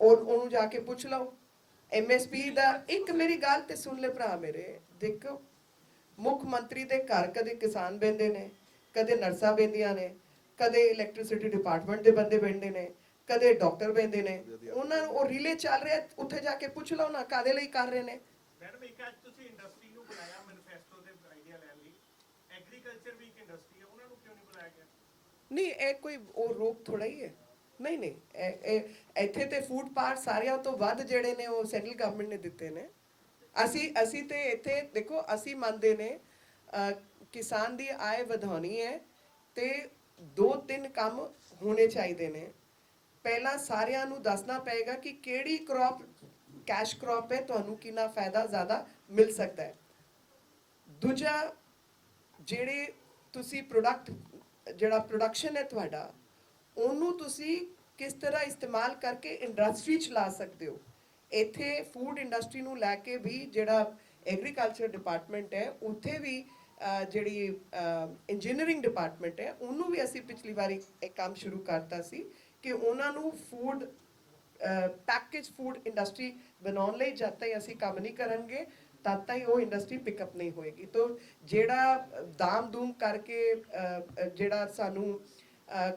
ਔਰ ਉਹਨੂੰ ਜਾ ਕੇ ਪੁੱਛ ਲਓ। ਐਮਐਸਪੀ ਦਾ ਇੱਕ ਮੇਰੀ ਗੱਲ ਤੇ ਸੁਣ ਲੈ ਭਰਾ ਮੇਰੇ। ਦੇਖੋ ਮੁੱਖ ਮੰਤਰੀ ਦੇ ਘਰ ਕਦੇ ਕਿਸਾਨ ਬੈੰਦੇ ਨੇ ਕਦੇ ਨਰਸਾਂ ਬੈੰਦੀਆਂ ਨੇ ਕਦੇ ਇਲੈਕਟ੍ਰਿਸਿਟੀ ਡਿਪਾਰਟਮੈਂਟ ਦੇ ਬੰਦੇ ਬੈੰਦੇ ਨੇ। ਕਦੇ ਡਾਕਟਰ ਬੈੰਦੇ ਨੇ। ਉਹਨਾਂ ਨੂੰ ਉਹ ਰਿਲੇ ਚੱਲ ਰਿਹਾ ਉੱਥੇ ਜਾ ਕੇ ਪੁੱਛ ਲਓ ਨਾ ਕਾਦੇ ਲਈ ਕਰ ਰਹੇ ਨੇ। ਮੈਡਮ ਇੱਕ ਅੱਜ ਤੁਸੀਂ ਇੰਡਸਟਰੀ ਨੂੰ ਬੁਲਾਇਆ ਮੈਨੀਫੈਸਟੋ ਦੇ ਆਈਡੀਆ ਲੈਣ ਲਈ। ਐਗਰੀਕਲਚਰ ਵੀ ਇੱਕ ਇੰਡਸਟਰੀ ਹੈ ਉਹਨਾਂ ਨੂੰ ਕਿਉਂ ਨਹੀਂ ਬੁਲਾਇਆ ਗਿਆ? ਨਹੀਂ ਇਹ ਕੋਈ ਉਹ ਰੋਕ ਥੋੜਾ ਹੀ ਹੈ। ਨਹੀਂ ਨਹੀਂ ਇਹ ਇੱਥੇ ਤੇ ਫੂਡ ਪਾਰਕ ਸਾਰਿਆਂ ਤੋਂ ਵੱਧ ਜਿਹੜੇ ਨੇ ਉਹ ਸੈਂਟਰਲ ਗਵਰਨਮੈਂਟ ਨੇ ਦਿੱਤੇ ਨੇ। ਅਸੀਂ ਅਸੀਂ ਤੇ ਇੱਥੇ ਦੇਖੋ ਅਸੀਂ ਮੰਨਦੇ ਨੇ ਕਿਸਾਨ ਦੀ ਆਏ ਵਧਾਉਣੀ ਹੈ ਤੇ ਦੋ ਤਿੰਨ ਕੰਮ ਹੋਣੇ ਚਾਹੀਦੇ ਨੇ। ਪਹਿਲਾਂ ਸਾਰਿਆਂ ਨੂੰ ਦੱਸਣਾ ਪਏਗਾ ਕਿ ਕਿਹੜੀ ਕ੍ਰੌਪ ਕੈਸ਼ ਕ੍ਰੌਪ ਹੈ, ਤੁਹਾਨੂੰ ਕਿੰਨਾ ਫਾਇਦਾ ਜ਼ਿਆਦਾ ਮਿਲ ਸਕਦਾ ਹੈ। ਦੂਜਾ, ਜਿਹੜੇ ਤੁਸੀਂ ਪ੍ਰੋਡਕਟ ਜਿਹੜਾ ਪ੍ਰੋਡਕਸ਼ਨ ਹੈ ਤੁਹਾਡਾ, ਉਹਨੂੰ ਤੁਸੀਂ ਕਿਸ ਤਰ੍ਹਾਂ ਇਸਤੇਮਾਲ ਕਰਕੇ ਇੰਡਸਟਰੀ ਚ ਲਾ ਸਕਦੇ ਹੋ। ਇੱਥੇ ਫੂਡ ਇੰਡਸਟਰੀ ਨੂੰ ਲੈ ਕੇ ਵੀ ਜਿਹੜਾ ਐਗਰੀਕਲਚਰ ਡਿਪਾਰਟਮੈਂਟ ਹੈ, ਉੱਥੇ ਵੀ ਜਿਹੜੀ ਇੰਜੀਨੀਅਰਿੰਗ ਡਿਪਾਰਟਮੈਂਟ ਹੈ, ਉਹਨੂੰ ਵੀ ਅਸੀਂ ਪਿਛਲੀ ਵਾਰੀ ਇੱਕ ਕੰਮ ਸ਼ੁਰੂ ਕਰਤਾ ਸੀ। ਕਿ ਉਹਨਾਂ ਨੂੰ ਫੂਡ ਪੈਕੇਜ ਫੂਡ ਇੰਡਸਟਰੀ ਬਣਾਉਣ ਲਈ ਜਦ ਤਾਈਂ ਅਸੀਂ ਕੰਮ ਨਹੀਂ ਕਰਾਂਗੇ ਤਦ ਤਾਈਂ ਉਹ ਇੰਡਸਟਰੀ ਪਿਕਅਪ ਨਹੀਂ ਹੋਏਗੀ। ਤੋਂ ਜਿਹੜਾ ਦਾਮ ਦੂਮ ਕਰਕੇ ਜਿਹੜਾ ਸਾਨੂੰ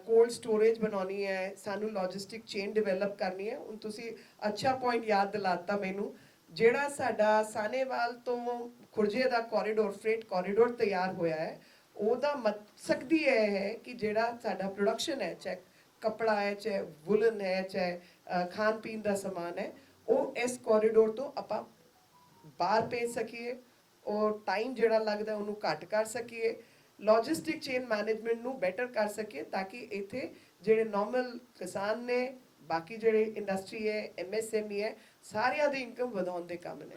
ਕੋਲਡ ਸਟੋਰੇਜ ਬਣਾਉਣੀ ਹੈ, ਸਾਨੂੰ ਲੌਜਿਸਟਿਕ ਚੇਨ ਡਿਵੈਲਪ ਕਰਨੀ ਹੈ, ਹੁਣ ਤੁਸੀਂ ਅੱਛਾ ਪੁਆਇੰਟ ਯਾਦ ਦਿਲਾਤਾ ਮੈਨੂੰ, ਜਿਹੜਾ ਸਾਡਾ ਸਾਨੇਵਾਲ ਤੋਂ ਖੁਰਜੇ ਦਾ ਕੋਰੀਡੋਰ ਫਰੇਟ ਕੋਰੀਡੋਰ ਤਿਆਰ ਹੋਇਆ ਹੈ, ਉਹਦਾ ਮਤ ਸਕਦੀ ਇਹ ਹੈ ਕਿ ਜਿਹੜਾ ਸਾਡਾ ਪ੍ਰੋਡਕਸ਼ਨ ਹੈ ਚੈੱਕ ਕਪੜਾ ਹੈ, ਚਾਹੇ ਵੁਲਨ ਹੈ, ਚਾਹੇ ਖਾਣ ਪੀਣ ਦਾ ਸਮਾਨ ਹੈ, ਉਹ ਇਸ ਕੋਰੀਡੋਰ ਤੋਂ ਆਪਾਂ ਬਾਹਰ ਭੇਜ ਸਕੀਏ ਔਰ ਟਾਈਮ ਜਿਹੜਾ ਲੱਗਦਾ ਉਹਨੂੰ ਘੱਟ ਕਰ ਸਕੀਏ ਲੌਜਿਸਟਿਕ ਚੇਨ ਮੈਨੇਜਮੈਂਟ ਨੂੰ ਬੈਟਰ ਕਰ ਸਕੀਏ ਤਾਂ ਕਿ ਇੱਥੇ ਜਿਹੜੇ ਨਾਰਮਲ ਕਿਸਾਨ ਨੇ, ਬਾਕੀ ਜਿਹੜੇ ਇੰਡਸਟਰੀ ਹੈ ਐਮਐਸਐਮਈ ਹੈ, ਸਾਰਿਆਂ ਦੀ ਇਨਕਮ ਵਧਾਉਣ ਦੇ ਕੰਮ ਨੇ।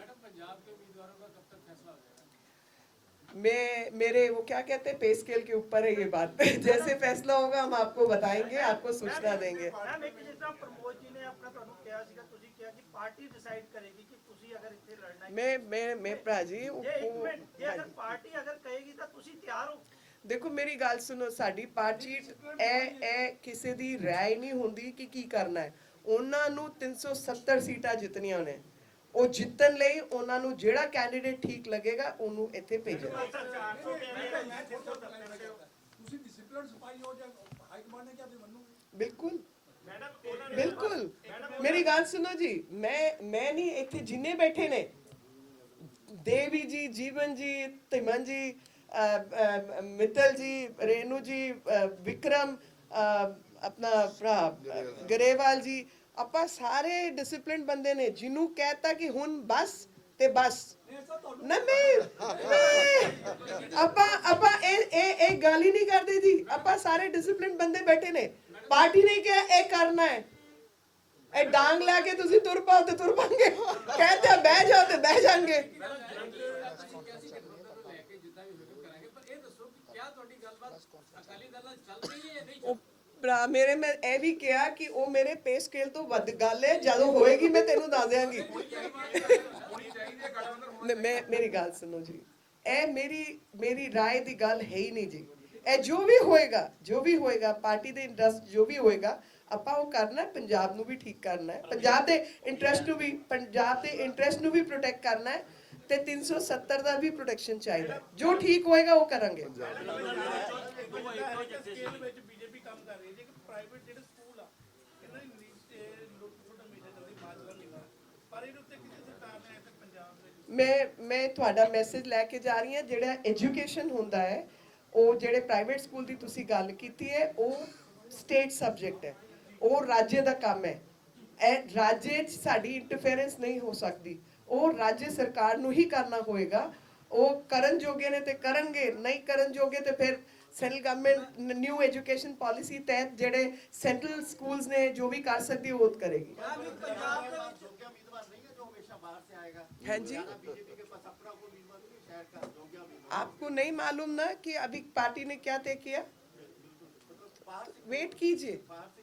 मैं मेरे वो क्या कहते हैं पे स्केल के ऊपर है ये बात जैसे फैसला होगा हम आपको बताएंगे आपको सूचना देंगे ਮੈਮ ਇੱਕ ਜਿਸ ਤਰ੍ਹਾਂ ਪ੍ਰਮੋਦ ਜੀ ਨੇ ਆਪਣਾ ਤੁਹਾਨੂੰ ਕਿਹਾ ਸੀਗਾ ਤੁਸੀਂ ਕਿਹਾ ਕਿ ਪਾਰਟੀ ਡਿਸਾਈਡ ਕਰੇਗੀ ਕਿ ਤੁਸੀਂ ਅਗਰ ਇੱਥੇ ਲੜਨਾ ਹੈ मैं मैं मैं भरा जी वो- ਜੇ ਇੱਕ वो- ਮਿੰਟ ਜੇ हाँ ਅਗਰ जी। ਪਾਰਟੀ ਅਗਰ ਕਹੇਗੀ ਤਾਂ ਤੁਸੀਂ ਤਿਆਰ ਹੋ ਦੇਖੋ ਮੇਰੀ ਗੱਲ ਸੁਣੋ ਸਾਡੀ ਪਾਰਟੀ ਇਹ ਇਹ ਕਿਸੇ ਦੀ ਰਾਏ ਨਹੀਂ ਹੁੰਦੀ ਕਿ ਕੀ ਕਰਨਾ ਹੈ ਉਹਨਾਂ ਨੂੰ 370 ਸੀਟਾਂ ਜਿੱਤਣੀਆਂ ਨੇ ਉਹ ਜਿੱਤਣ ਲਈ ਉਹਨਾਂ ਨੂੰ ਜਿਹੜਾ ਕੈਂਡੀਡੇਟ ਠੀਕ ਲੱਗੇਗਾ ਉਹਨੂੰ ਇੱਥੇ ਭੇਜਣਾ ਤੁਸੀਂ ਡਿਸਪਲਿਨ ਸਿਪਾਹੀ ਹੋ ਜਾਂ ਹਾਈ ਕਮਾਂਡ ਨੇ ਕਿਹਾ ਤੁਸੀਂ ਮੰਨੋਗੇ? ਬਿਲਕੁਲ। ਮੈਡਮ ਉਹਨਾਂ ਨੇ ਬਿਲਕੁਲ। ਮੇਰੀ ਗੱਲ ਸੁਣੋ ਜੀ ਮੈਂ ਮੈਂ ਨਹੀਂ ਇੱਥੇ ਜਿੰਨੇ ਬੈਠੇ ਨੇ। ਦੇਵੀ ਜੀ ਜੀਵਨ ਜੀ ਤਿਮਨ ਜੀ ਮਿੱਤਲ ਜੀ ਰੇਨੂ ਜੀ ਵਿਕਰਮ ਆਪਣਾ ਭਰਾ ਗਰੇਵਾਲ ਜੀ ਆਪਾਂ ਸਾਰੇ ਡਿਸਪਲਿਨ ਬੰਦੇ ਨੇ, ਜਿਹਨੂੰ ਕਹਿਤਾ ਕਿ ਹੁਣ ਬਸ ਤੇ ਬਸ। ਨਾ ਨਹੀਂ ਨਹੀਂ। ਆਪਾਂ ਆਪਾਂ ਇਹ ਇਹ ਇਹ ਗੱਲ ਹੀ ਨਹੀਂ ਕਰਦੇ ਜੀ। ਆਪਾਂ ਸਾਰੇ ਡਿਸਪਲਿਨ ਬੰਦੇ ਬੈਠੇ ਨੇ। ਪਾਰਟੀ ਨੇ ਕਿਹਾ, ਇਹ ਕਰਨਾ ਹੈ। ਇਹ ਡਾਂਗ ਲੈ ਕੇ ਤੁਸੀਂ ਤੁਰ ਪਾਓ ਤੇ ਤੁਰ ਪਾਂਗੇ ਕਹਿੰਦੇ ਆ ਬਹਿ ਜਾਓ ਤੇ ਬਹਿ ਜਾਣਗੇ ਉਹ ਭਰਾ ਮੇਰੇ ਮੈਂ ਇਹ ਵੀ ਕਿਹਾ ਕਿ ਉਹ ਮੇਰੇ ਪੇ ਸਕੇਲ ਤੋਂ ਵੱਧ ਗੱਲ ਹੈ ਜਦੋਂ ਹੋਏਗੀ ਮੈਂ ਤੈਨੂੰ ਦੱਸ ਦਿਆਂਗੀ ਨਹੀਂ, ਮੈਂ ਮੇਰੀ ਗੱਲ ਸੁਣੋ ਜੀ ਇਹ ਮੇਰੀ ਮੇਰੀ رائے ਦੀ ਗੱਲ ਹੈ ਹੀ ਨਹੀਂ ਜੀ ਇਹ ਜੋ ਵੀ ਹੋਏਗਾ ਜੋ ਵੀ ਹੋਏਗਾ ਪਾਰਟੀ ਦੇ ਇੰਟਰਸਟ ਜੋ ਵੀ ਹੋਏਗਾ ਆਪਾਂ ਉਹ ਕਰਨਾ ਹੈ, ਪੰਜਾਬ ਨੂੰ ਵੀ ਠੀਕ ਕਰਨਾ ਹੈ ਪੰਜਾਬ ਦੇ ਇੰਟਰਸਟ ਨੂੰ ਵੀ ਪੰਜਾਬ ਦੇ ਇੰਟਰਸਟ ਨੂੰ ਵੀ ਪ੍ਰੋਟੈਕਟ ਕਰਨਾ ਹੈ ਤੇ 370 ਦਾ ਵੀ ਪ੍ਰੋਟੈਕਸ਼ਨ ਚਾਹੀਦਾ ਹੈ। ਜੋ ਠੀਕ ਹੋਏਗਾ ਉਹ ਕਰਾਂਗੇ ਸਕੇਲ ਵਿੱਚ ਬੀਜੇਪੀ ਕੰਮ ਕਰ ਰਹੀ ਹੈ। ਜੇ ਕਿ ਪ੍ਰਾਈਵੇਟ ਜਿਹੜੇ ਸਕੂਲ ਆ ਇਹਨਾਂ ਦੀ ਨੀਡ ਤੇ ਲੋਕ ਛੋਟਾ ਮੇਜਰ ਜਲਦੀ ਮਾਜਰਾ ਨਹੀਂ ਲਾ ਪਰ ਇਹਦੇ ਉੱਤੇ ਕਿਸੇ ਸਰਕਾਰ ਨੇ ਅਜੇ ਤੱਕ ਪੰਜਾਬ ਦੇ ਵਿੱਚ ਮੈਂ ਮੈਂ ਤੁਹਾਡਾ ਮੈਸੇਜ ਲੈ ਕੇ ਜਾ ਰਹੀ ਹਾਂ। ਜਿਹੜਾ ਐਜੂਕੇਸ਼ਨ ਹੁੰਦਾ ਹੈ ਉਹ ਜਿਹੜੇ ਪ੍ਰਾਈਵੇਟ ਸਕੂਲ ਦੀ ਤੁਸੀਂ ਗੱਲ ਕੀਤੀ ਹੈ ਉਹ ਸਟੇਟ ਸਬਜੈਕਟ ਹੈ। ਉਹ ਰਾਜ ਦਾ ਕੰਮ ਹੈ। ਇਹ ਰਾਜ 'ਚ ਸਾਡੀ ਇੰਟਰਫੇਰੈਂਸ ਨਹੀਂ ਹੋ ਸਕਦੀ। ਉਹ ਰਾਜ ਸਰਕਾਰ ਨੂੰ ਹੀ ਕਰਨਾ ਹੋਏਗਾ। ਉਹ ਕਰਨ ਜੋਗੇ ਨੇ ਤੇ ਕਰਨਗੇ ਨਹੀਂ ਕਰਨ ਜੋਗੇ ਤੇ ਫਿਰ Central government new education policy ਤਹਿਤ ਜਿਹੜੇ ਸੈਂਟਰਲ ਸਕੂਲਸ ਨੇ ਜੋ ਵੀ ਕਰ ਸਕਦੀ ਉਹ ਉਹ ਕਰੇਗੀ ਪੰਜਾਬ ਦੇ ਵਿੱਚ योग्य उम्मीदवार नहीं है जो हमेशा बाहर से आएगा हाँ जी। बीजेपी के पास अपना कोई उम्मीदवार नहीं है शहर का योग्य उम्मीदवार आपको नहीं मालूम ना कि अभी पार्टी ने क्या तय किया बाहर से वेट कीजिए बाहर से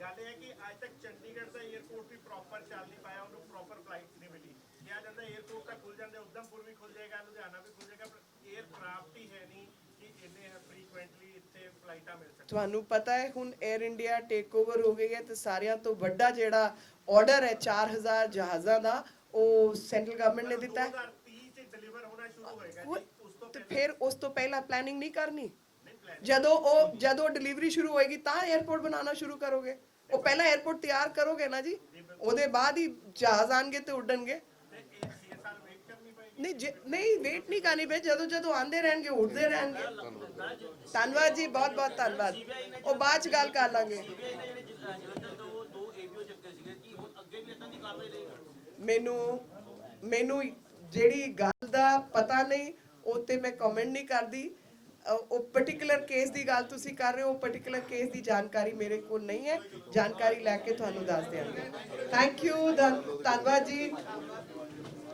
ਗੱਲ ਇਹ ਹੈ ਕਿ ਅੱਜ ਤੱਕ ਚੰਡੀਗੜ੍ਹ ਦਾ 에ਅਰਪੋਰਟ ਵੀ ਪ੍ਰੋਪਰ ਚੱਲ ਨਹੀਂ ਪਾਇਆ ਉਹਨੂੰ ਪ੍ਰੋਪਰ ਫਲਾਈਟ ਨਹੀਂ ਮਿਲੀ। ਕਿਹਾ ਜਾਂਦਾ 에ਅਰਪੋਰਟ ਤਾਂ ਖੁੱਲ ਜਾਂਦੇ ਉਦਮਪੁਰ ਵੀ ਖੁੱਲ ਜਾਏਗਾ ਲੁਧਿਆਣਾ ਵੀ ਖੁੱਲ ਜਾਏਗਾ ਪਰ 에ਅਰ ਪ੍ਰਾਪਤੀ ਹੈ ਨਹੀਂ ਕਿ ਇੰਨੇ ਫ੍ਰੀਕੁਐਂਟਲੀ ਇੱਥੇ ਫਲਾਈਟਾਂ ਮਿਲ ਸਕਣ। ਤੁਹਾਨੂੰ ਪਤਾ ਹੈ ਹੁਣ 에ਅਰ ਇੰਡੀਆ ਟੇਕ ਹੋ ਗਈ ਹੈ ਤੇ ਸਾਰਿਆਂ ਤੋਂ ਵੱਡਾ ਜਿਹੜਾ ਆਰਡਰ ਹੈ 4000 ਜਹਾਜ਼ਾਂ ਦਾ ਉਹ ਸੈਂਟਰਲ ਗਵਰਨਮੈਂਟ ਨੇ ਦਿੱਤਾ ਹੈ। ਤੇ ਫਿਰ ਉਸ ਤੋਂ ਪਹਿਲਾਂ ਪਲੈਨਿੰਗ ਨਹੀਂ ਕਰਨੀ? ਜਦੋਂ ਉਹ, ਜਦੋਂ ਡਿਲੀਵਰੀ ਸ਼ੁਰੂ ਹੋਏਗੀ, ਤਾਂ 에ਅਰਪੋਰਟ ਬਣਾਉਣਾ ਸ਼ੁਰੂ ਕਰੋਗੇ। ਉਹ ਪਹਿਲਾਂ 에ਅਰਪੋਰਟ ਤਿਆਰ ਕਰੋਗੇ ਨਾ ਜੀ, ਉਹਦੇ ਬਾਅਦ ਹੀ ਜਹਾਜ਼ ਆਣਗੇ ਤੇ ਉੱਡਣਗੇ। ਨਹੀਂ ਨਹੀਂ ਵੇਟ ਨਹੀਂ ਕਰਨੀ ਪਈ ਜਦੋਂ ਜਦੋਂ ਆਂਦੇ ਰਹਿਣਗੇ, ਉੱਡਦੇ ਰਹਿਣਗੇ। ਧੰਨਵਾਦ ਜੀ, ਬਹੁਤ ਬਹੁਤ ਧੰਨਵਾਦ। ਉਹ ਬਾਅਦ ਚ ਗੱਲ ਕਰ ਲਾਂਗੇ। ਮੈਨੂੰ ਮੈਨੂੰ ਜਿਹੜੀ ਗੱਲ ਦਾ ਪਤਾ ਨਹੀਂ, ਉਹ ਤੇ ਮੈਂ ਕਮੈਂਟ ਨਹੀਂ ਕਰਦੀ। ਉਹ ਪਾਰਟਿਕੂਲਰ ਕੇਸ ਦੀ ਗੱਲ ਤੁਸੀਂ ਕਰ ਰਹੇ ਹੋ ਪਾਰਟਿਕੂਲਰ ਕੇਸ ਦੀ ਜਾਣਕਾਰੀ ਮੇਰੇ ਕੋਲ ਨਹੀਂ ਹੈ। ਜਾਣਕਾਰੀ ਲੈ ਕੇ ਤੁਹਾਨੂੰ ਦੱਸ ਦਿਆਂਗੇ। ਥੈਂਕ ਯੂ ਧੰਨਵਾਦ ਜੀ।